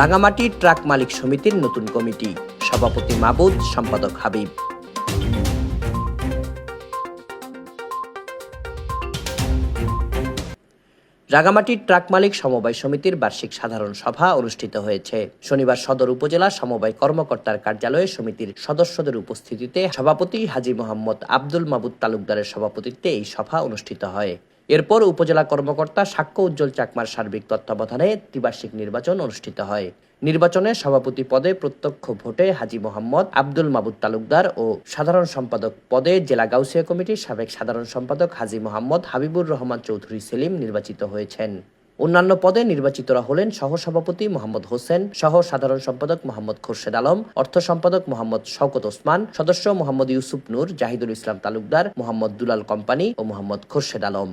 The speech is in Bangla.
রাঙামাটি ট্রাক মালিক সমিতির নতুন কমিটি। সভাপতি মাবুদ, সম্পাদক হাবিব। রাঙামাটি ট্রাক মালিক সমবায় সমিতির বার্ষিক সাধারণ সভা অনুষ্ঠিত হয়েছে। শনিবার সদর উপজেলা সমবায় কর্মকর্তার কার্যালয়ে সমিতির সদস্যদের উপস্থিতিতে সভাপতি হাজী মোহাম্মদ আব্দুল মাবুদ তালুকদারের সভাপতিত্বে এই সভা অনুষ্ঠিত হয়। এরপর উপজেলা কর্মকর্তা সাক্ষ্য উজ্জ্বল চাকমার সার্বিক তত্ত্বাবধানে ত্রিবার্ষিক নির্বাচন অনুষ্ঠিত হয়। নির্বাচনে সভাপতি পদে প্রত্যক্ষ ভোটে হাজি মোহাম্মদ আব্দুল মাবুদ তালুকদার ও সাধারণ সম্পাদক পদে জেলা গাউসিয়া কমিটির সাবেক সাধারণ সম্পাদক হাজী মোহাম্মদ হাবিবুর রহমান চৌধুরী সেলিম নির্বাচিত হয়েছেন। অন্যান্য পদে নির্বাচিতরা হলেন সহসভাপতি মোহাম্মদ হোসেন সহ সাধারণ সম্পাদক মোহাম্মদ খোরশেদ আলম, অর্থ সম্পাদক মোহাম্মদ শওকত ওসমান, সদস্য মোহাম্মদ ইউসুফ নূর, জাহিদুল ইসলাম তালুকদার, মোহাম্মদ দুলাল কোম্পানি ও Mohammad Khorshed Alam.